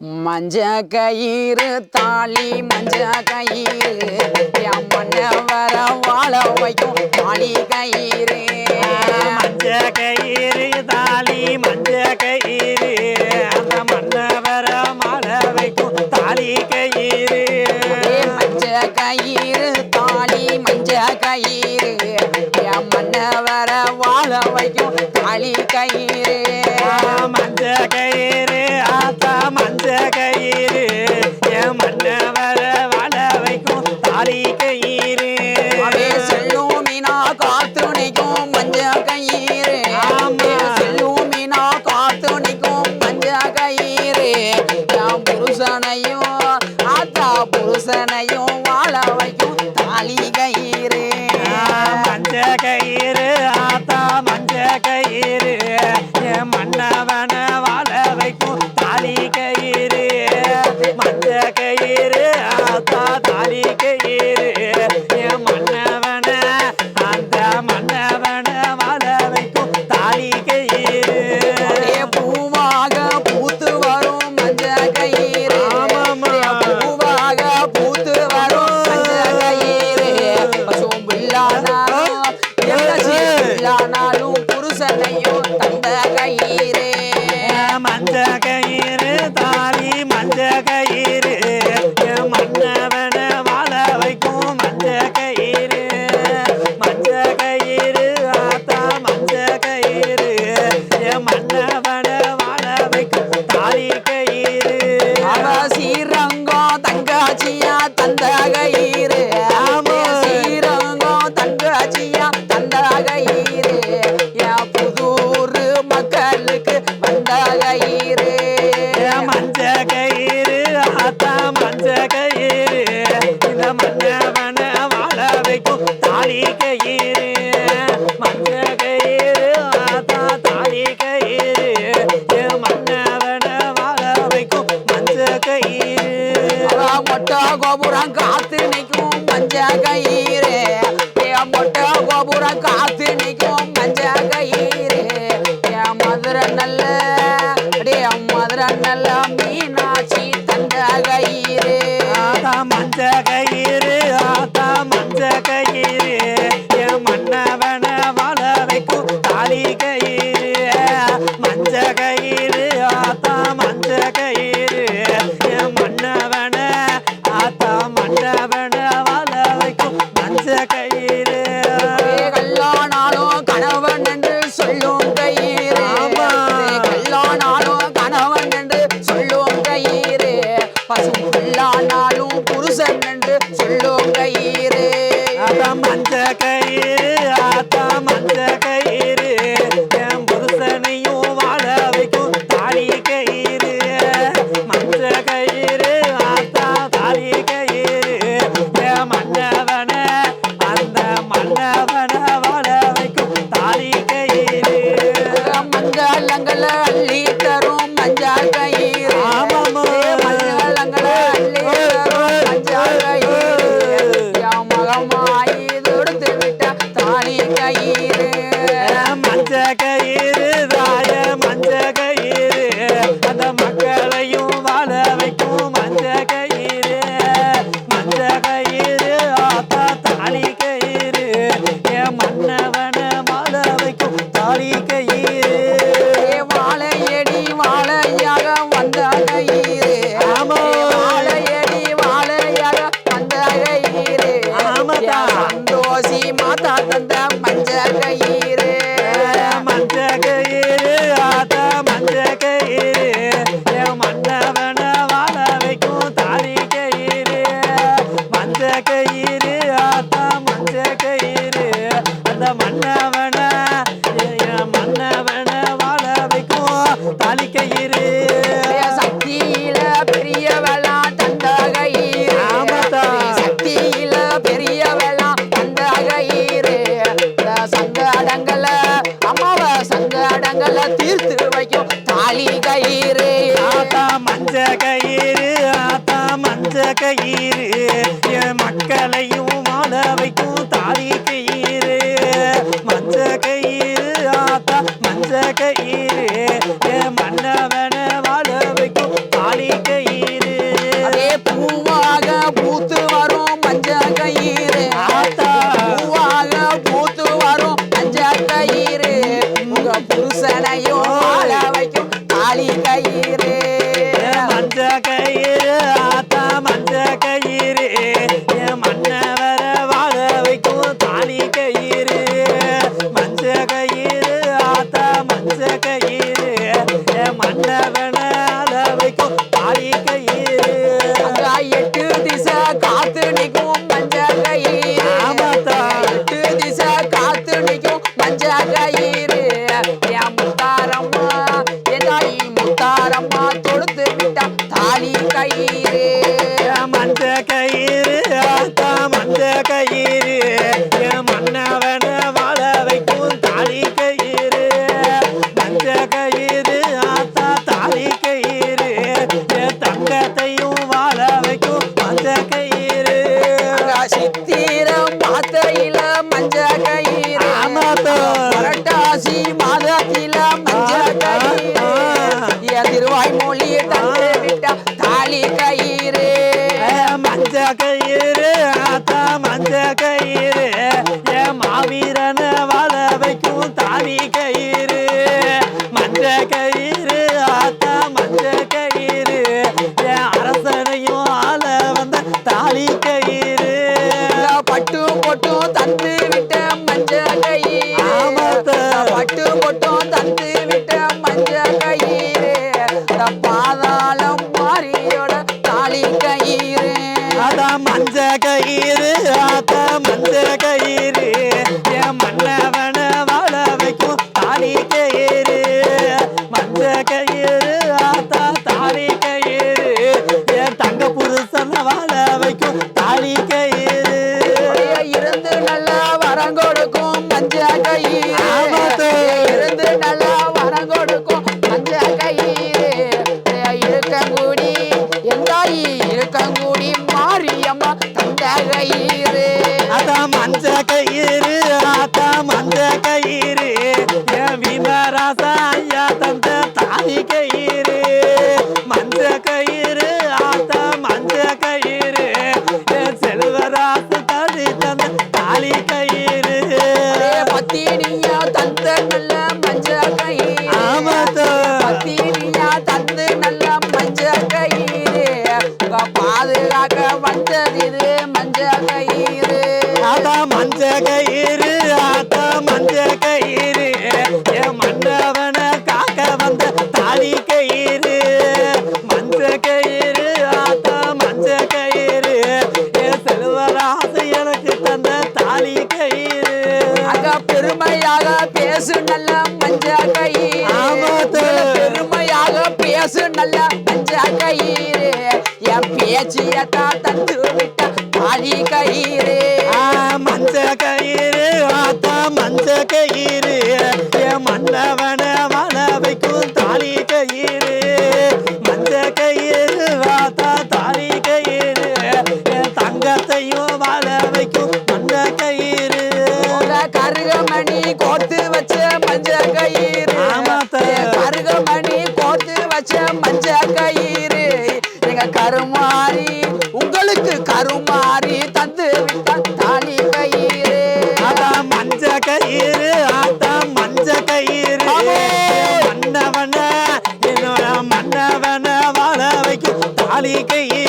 மஞ்ச கயிறு தாலி மஞ்ச கயிறு மண்ண வர வாழ வைக்கும் தாலி கயிறு. மஞ்ச கயிறு தாலி மஞ்ச கயிறு அந்த மண்ண வர மாழ வைக்கும் தாலி கயிறு. மஞ்ச கயிறு தாலி மஞ்ச கயிறு மண்ண வர வாழ வைக்கும் தாலி கயிறு. கயிறு ஆத்தா மஞ்ச கயிறு. மன்னவன ஜகீரே மொட்டை கொள்ளும் கையில் கயிறு அந்த மன்னவன் மயிறு மன்னவன வாழ வைக்கும் மாளிகை இந்த கயிறு மன்னவன வாழ வைக்கும் தாலி கயிறு மஞ்ச கயிறு ஆத்தா தாலி கயிறு தங்கத்தையும் வாழ வைக்கும் மஞ்ச கயிறு. சித்திரம் பாத்தையில மஞ்ச மஞ்ச கயிறு ஆத்தா மஞ்ச கயிறு என் மண்டவனை காக்க வந்த தாலி கயிறு. மஞ்ச கயிறு ஆத்தா மஞ்ச கயிறு என் செல்வராசு எனக்கு தந்த தாலி கயிறு. அக பெருமையாக பேசு நல்ல மஞ்ச பேசு நல்ல மஞ்ச கயிறு என் பேச்சியத்தா தந்து விட்ட தாலி கயிறு. கயிறு ஆத்தா மஞ்ச கயிறு. மன்னவன மனவைக்கும் தாலி கயிறு. மாளிகையில்